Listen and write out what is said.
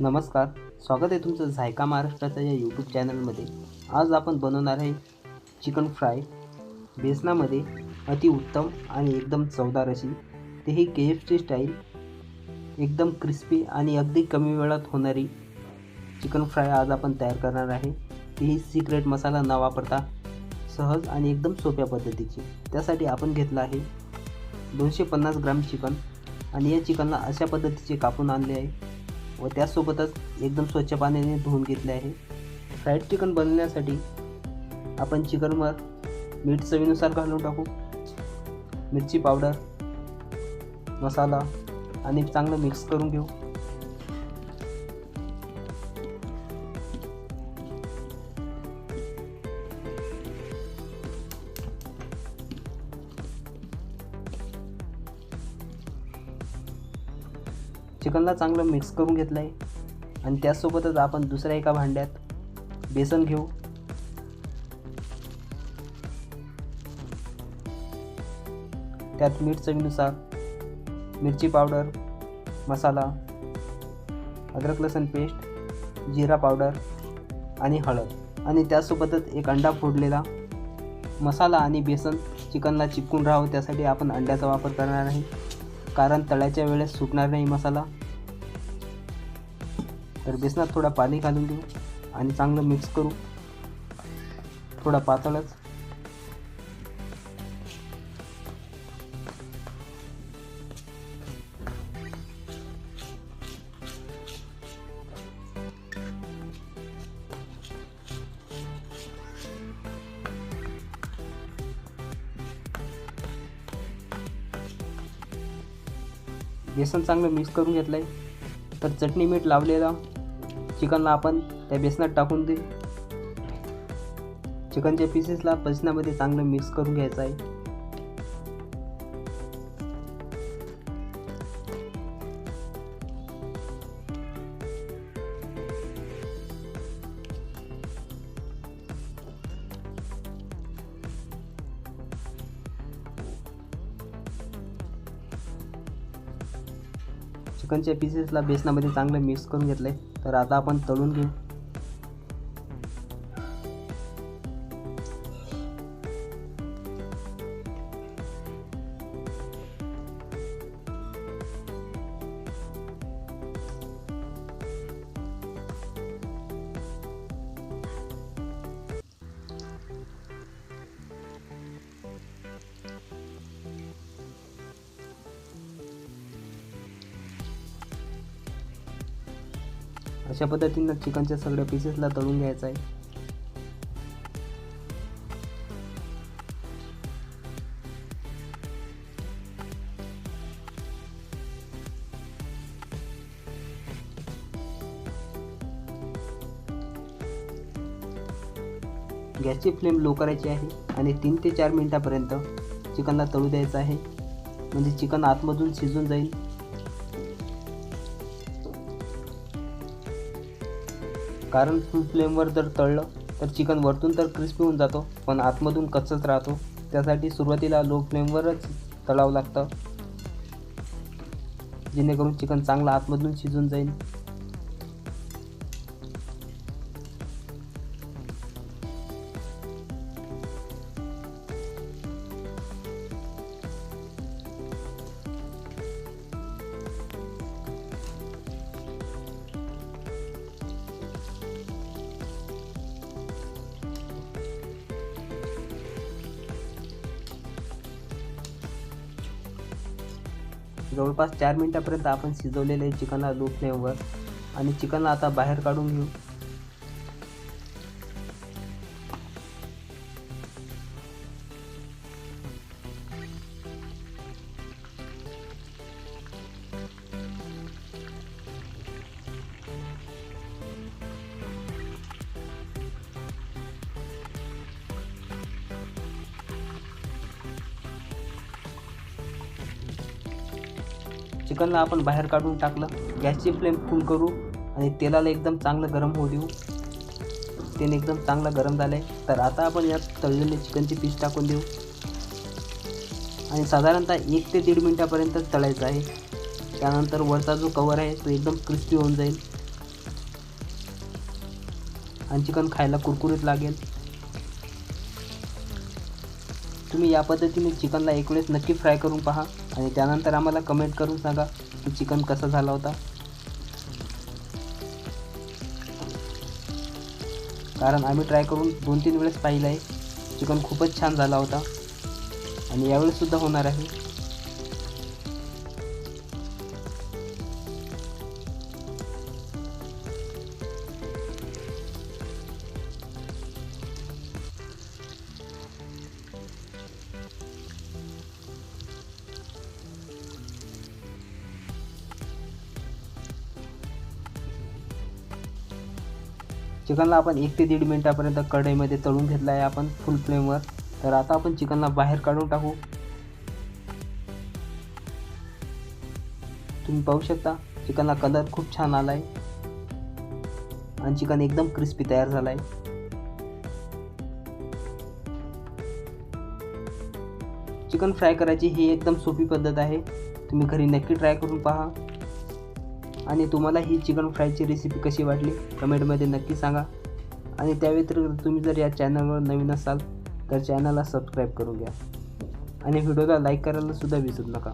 नमस्कार स्वागत आहे तुमचं झायका महाराष्ट्राच्या या यूट्यूब चॅनलमध्ये आज आपण बनवणार आहे चिकन फ्राय. बेसनामध्ये अतिउत्तम आणि एकदम चवदार अशी. तेही के एफ सी स्टाईल एकदम क्रिस्पी आणि अगदी कमी वेळात होणारी चिकन फ्राय आज आपण तयार करणार आहे. तेही सिक्रेट मसाला न वापरता सहज आणि एकदम सोप्या पद्धतीची. त्यासाठी आपण घेतलं आहे दोनशे पन्नास ग्राम चिकन आणि या चिकनला अशा पद्धतीचे कापून आणले आहे. व त्यासोबतच एकदम स्वच्छ पाण्याने धुवून घेतले आहे. फ्राईड चिकन बनवण्यासाठी आपण चिकनवर मीठ चवीनुसार घालून टाकू. मिरची पावडर मसाला आणि चांगलं मिक्स करून घेऊ. चिकनला चांगलं मिक्स करून घेतलं आहे आणि त्यासोबतच आपण दुसऱ्या एका भांड्यात बेसन घेऊ. त्यात मीठ चवीनुसार मिरची पावडर मसाला अद्रक लसूण पेस्ट जिरा पावडर आणि हळद. आणि त्यासोबतच एक अंडा फोडलेला मसाला आणि बेसन चिकनला चिपकून राहावं त्यासाठी आपण अंड्याचा वापर करणार नाही कारण तळ्याच्या वेळेस सुटणार नाही मसाला. तर बेसनात थोडा पाणी घालून देऊ आणि चांगलं मिक्स करू. थोडा पातळच. बेसन चांगलं मिक्स करून घेतलं आहे तर चटणी मीठ लावलेला. चिकनला आपण त्या बेसनात टाकून दे चिकनच्या पीसेसला बेसनामध्ये चांगलं मिक्स करून घ्यायचं आहे. चिकनच्या पीसेसला बेसनामध्ये चांगलं मिक्स करून घेतलं आहे तर आता आपण तळून घेऊ. अशा पद्धतीनं चिकनच्या सगळ्या पीसेसला तळून घ्यायचं आहे. गॅसची फ्लेम लो करायची आहे आणि तीन ते चार मिनिटापर्यंत चिकनला तळू द्यायचं आहे. म्हणजे चिकन आतमधून शिजून जाईल. कारण फुल फ्लेमवर जर तळलं तर चिकन वरतून तर क्रिस्पी होऊन जातो. पण आतमधून कच्चच राहतो. त्यासाठी सुरुवातीला लो फ्लेमवरच तळावं लागतं. जेणेकरून चिकन चांगलं आतमधून शिजून जाईल. जवळपास चार मिनटापर्यंत आपण शिजवलेले चिकनला लो फ्लेमवर आणि चिकनला आता बाहेर काढून घेऊ. चिकनला आपण बाहेर काढून टाकलं गॅसची फ्लेम फुल करू आणि तेलाला एकदम चांगलं गरम होऊ देऊ. तेल एकदम चांगलं गरम झालं आहे तर आता आपण यात तळलेले चिकनची पीस टाकून देऊ. आणि साधारणतः एक ते दीड मिनटापर्यंत तळायचं आहे. त्यानंतर वरचा जो कवर आहे तो एकदम क्रिस्पी होऊन जाईल. आणि चिकन खायला कुरकुरीत लागेल. तुम्ही या पद्धतीने चिकनला एक वेळेस नक्की फ्राय करून पहा. आणि त्यानंतर आम्हाला कमेंट करून सांगा की चिकन कसा झाला होता. कारण आम्ही ट्राय करून दोन तीन वेळेस पाहिलं आहे चिकन खूपच छान झाला होता. आणि यावेळेससुद्धा होणार आहे. चिकनला आपण एक ते दीड मिनटापर्यंत कढईमध्ये तळून घेतलं आहे आपण फुल फ्लेमवर तर आता आपण चिकनला बाहेर काढून टाकू. तुम्ही पाहू शकता चिकनला कलर खूप छान आला आहे आणि चिकन एकदम क्रिस्पी तयार झाला आहे चिकन फ्राय करायची ही एकदम सोपी पद्धत आहे. तुम्ही घरी नक्की ट्राय करून पहा. आणि तुम्हाला ही चिकन फ्रायची रेसिपी कशी वाटली कमेंटमध्ये नक्की सांगा. आणि त्या व्यतिरिक्त तुम्ही जर या चॅनलवर नवीन असाल तर चॅनलला सबस्क्राईब करून घ्या. आणि व्हिडिओला लाईक करायला सुद्धा विसरू नका.